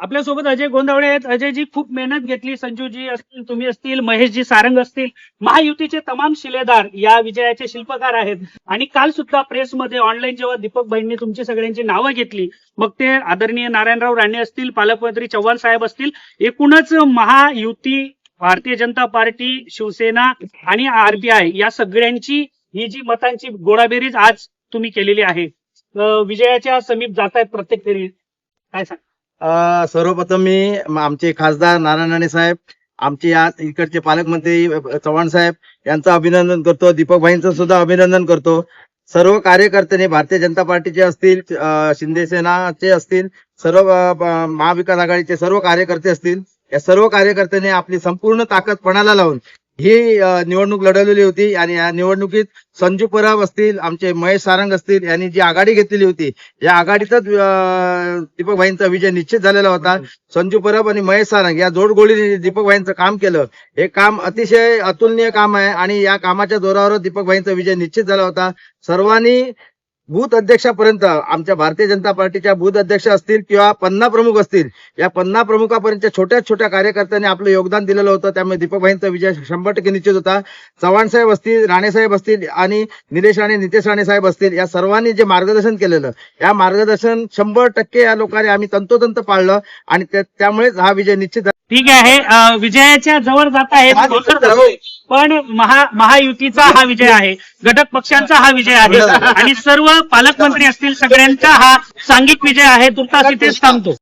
आपल्यासोबत अजय गोंधवळे आहेत. अजयजी खूप मेहनत घेतली. संजूजी असतील तुम्ही असतील महेशजी सारंग असतील. महायुतीचे तमाम शिलेदार या विजयाचे शिल्पकार आहेत. आणि काल सुद्धा प्रेसमध्ये ऑनलाईन जेव्हा दीपक भाईंनी तुमची सगळ्यांची नावं घेतली मग ते आदरणीय नारायणराव राणे असतील पालकमंत्री चव्हाण साहेब असतील एकूणच महायुती भारतीय जनता पार्टी शिवसेना आणि आरबीआय या सगळ्यांची ही जी मतांची गोडाबेरीज आज तुम्ही केलेली आहे. विजयाच्या समीप जात आहेत प्रत्येक फेरी काय सांग सर्वप्रथम मी आमचे खासदार नारायण राणे साहेब आमचे या इकडचे पालकमंत्री चव्हाण साहेब यांचं अभिनंदन करतो. दीपक भाईंचं सुद्धा अभिनंदन करतो. सर्व कार्यकर्त्यांनी भारतीय जनता पार्टीचे असतील शिंदेसेनाचे शिंदे सेनाचे असतील सर्व महाविकास आघाडीचे सर्व कार्यकर्ते असतील या सर्व कार्यकर्त्यांनी आपली संपूर्ण ताकद पणाला लावून ही निवडणूक लढवलेली होती आणि या निवडणुकीत संजू परब असतील आमचे महेश सारंग असतील यांनी जी आघाडी घेतलेली होती या आघाडीतच दीपक भाईंचा विजय निश्चित झालेला होता. संजू परब आणि महेश सारंग या जोडगोळीने दीपक भाईंचं काम केलं. हे काम अतिशय अतुलनीय काम आहे आणि या कामाच्या जोरावर दीपक भाईंचा विजय निश्चित झाला होता. सर्वांनी बूथ अध्यक्षापर्यंत आमच्या भारतीय जनता पार्टीच्या बूथ अध्यक्ष असतील किंवा पन्ना प्रमुख असतील या पन्ना प्रमुखापर्यंत छोट्या छोट्या कार्यकर्त्यांनी आपलं योगदान दिलेलं होतं त्यामुळे दीपकभाईंचा विजय शंभर टक्के निश्चित होता चव्हाण साहेब असतील राणे साहेब असतील आणि निलेश राणे नितेश राणे साहेब असतील या सर्वांनी जे मार्गदर्शन केलेलं या मार्गदर्शन शंभर टक्के या लोकांनी आम्ही तंतोतंत पाळलं आणि त्या- त्यामुळेच हा विजय निश्चित झाला. ठीक आहे विजयाच्या जवळ जात आहेत पण महा महायुतीचा हा विजय आहे. घटक पक्षांचा हा विजय आहे. आणि सर्व पालकमंत्री असतील सगळ्यांचा हा सांघिक विजय आहे. तुर्तास इथेच थांबतो.